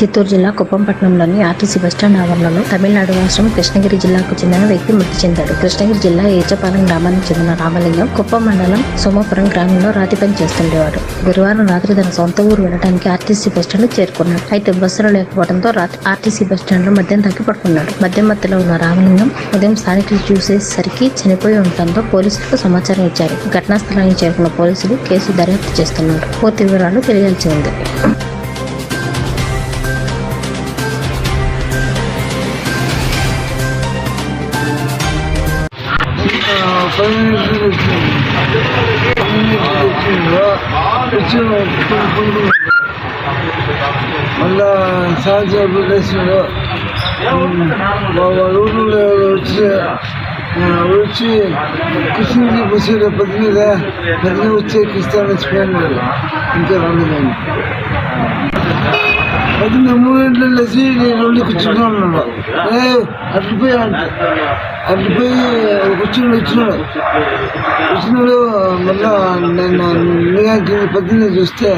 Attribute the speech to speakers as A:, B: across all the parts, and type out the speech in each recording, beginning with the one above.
A: చిత్తూరు జిల్లా కుప్పంపట్నంలోని RTC bus stand ఆవరణలో తమిళనాడు రాష్ట్రం కృష్ణగిరి జిల్లాకు చెందిన వ్యక్తి మృతి చెందాడు. కృష్ణగిరి జిల్లా ఏచపాలెం గ్రామానికి చెందిన రామలింగం కుప్పం మండలం సోమపురం గ్రామంలో రాతి పని చేస్తుండేవాడు. గురువారం రాత్రి తన సొంత ఊరు వెళ్ళడానికి ఆర్టీసీ బస్టాండ్ చేరుకున్నాడు. అయితే బస్సులు లేకపోవడంతో ఆర్టీసీ బస్టాండ్లో మద్యం తగ్గి పడుకున్నాడు. మద్యం మత్తులో ఉన్న రామలింగం ఉదయం స్థానికులు చూసేసరికి చనిపోయి ఉండటంతో పోలీసులకు సమాచారం ఇచ్చారు. ఘటనా స్థలానికి చేరుకున్న పోలీసులు కేసు దర్యాప్తు చేస్తున్నారు. పూర్తి వివరాలు తెలియాల్సి ఉంది.
B: మళ్ళా సాయంత్రం పెట్టేసిండు వాళ్ళ ఊళ్ళో వచ్చి ఆ, వచ్చి కృష్ణుడి బస్సు పద్దెనిమిది పద్దెనిమిది వచ్చి కృష్ణ వచ్చిపోయాను ఇంకా రాలేదు పద్దెనిమిది మూడు గంటలు లేచి నేను రెండు కూర్చున్నా ఉన్నాడు ఏ అట్లిపోయా అంటే అట్లిపోయి కూర్చుని వచ్చినాడు వచ్చినాడు మళ్ళా నేను నిఘాకి పద్దెనిమిది చూస్తే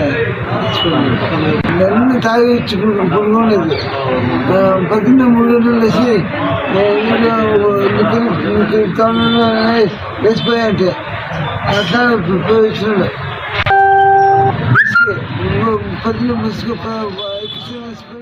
B: నన్ను తాగి వచ్చి పడుకోలేదు పద్దెనిమిది మూడు గంటలు వేసి లేచిపోయా అట్లా వచ్చినాడు పద్దెనిమిది బస్సుకు